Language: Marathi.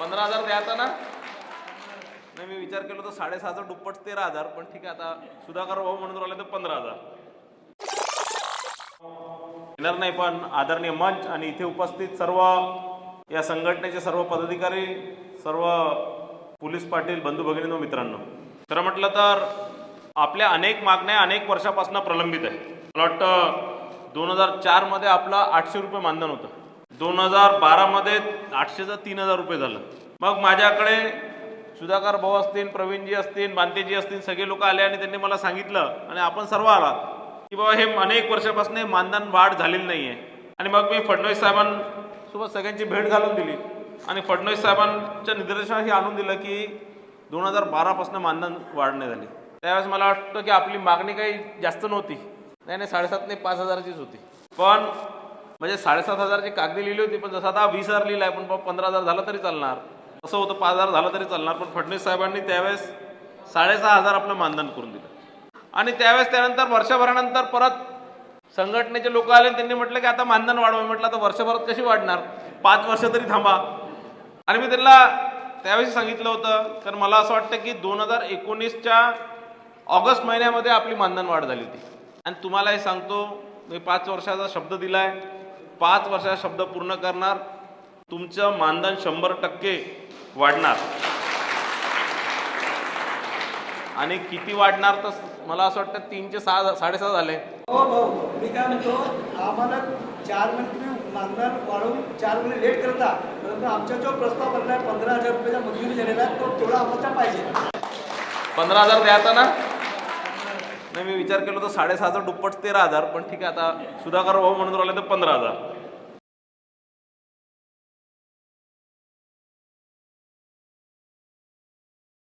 पंधरा हजार द्यायचा ना. नाही मी विचार केलो तर साडेसहाचा दुप्पट तेरा हजार पण ठीक आहे आता सुधाकर भाऊ म्हणून राहिले तर पंधरा हजार. येणार नाही पण आदरणीय मंच आणि इथे उपस्थित सर्व या संघटनेचे सर्व पदाधिकारी सर्व पोलीस पाटील बंधू भगिनी मित्रांनो. खरं म्हटलं तर आपल्या अनेक मागण्या अनेक वर्षापासून प्रलंबित आहे मला वाटतं दोन हजार चारमध्ये आपलं आठशे रुपये मानधन होतं. दोन हजार बारामध्ये आठशेचं तीन हजार रुपये झालं. मग माझ्याकडे सुधाकर भाऊ असतील प्रवीणजी असतील बांतेजी असतील सगळे लोक आले आणि त्यांनी मला सांगितलं आणि आपण सर्व आला की बाबा हे अनेक वर्षापासून मानधन वाढ झालेली नाही आहे आणि मग मी फडणवीस साहेबांसोबत सगळ्यांची भेट घालून दिली आणि फडणवीस साहेबांच्या निदर्शनास हे आणून दिलं की दोन हजार बारापासून मानधन वाढ नाही झाली. त्यावेळेस मला वाटतं की आपली मागणी काही जास्त नव्हती. नाही नाही साडेसात नाही पाच हजाराचीच होती. पण म्हणजे साडेसात हजारची कागदी लिहिली होती पण जसं आता वीस हजार लिहिलं आहे पण पंधरा हजार झालं तरी चालणार. असं होतं पाच हजार झालं तरी चालणार पण फडणवीस साहेबांनी त्यावेळेस साडेसहा हजार आपलं मानधन करून दिलं. आणि त्यावेळेस त्यानंतर वर्षभरानंतर परत संघटनेचे लोक आले त्यांनी म्हटलं की आता मानधन वाढवा. म्हटलं आता वर्षभरात कशी वाढणार? पाच वर्ष तरी थांबा. आणि मी त्यांना त्यावेळेस सांगितलं होतं तर मला असं वाटतं की दोन हजार एकोणीसच्या ऑगस्ट महिन्यामध्ये आपली मानधन वाढ झाली होती. आणि तुम्हाला हे सांगतो मी पाच वर्षाचा शब्द दिला आहे पाच वर्षाचा शब्द पूर्ण करणार तुमचं मानधन शंभर टक्के वाढणार. आणि किती वाढणार तर मला असं वाटतं तीनशे सहा साडेसहा झाले. हो भाऊ मी काय म्हणतो आम्हाला चार महिने तुम्ही मानधन वाढवून चार महिने लेट करता परंतु आमचा जो प्रस्ताव बनला आहे पंधरा हजार रुपयाचा मंजुरी झालेला तो तेवढा आम्हाला पाहिजे. पंधरा हजार द्यायचा ना. नाही मी विचार केला तर साडेसहाचा दुप्पट तेरा हजार पण ठीक आहे आता सुधाकर भाऊ म्हणून राहिले तर पंधरा हजार.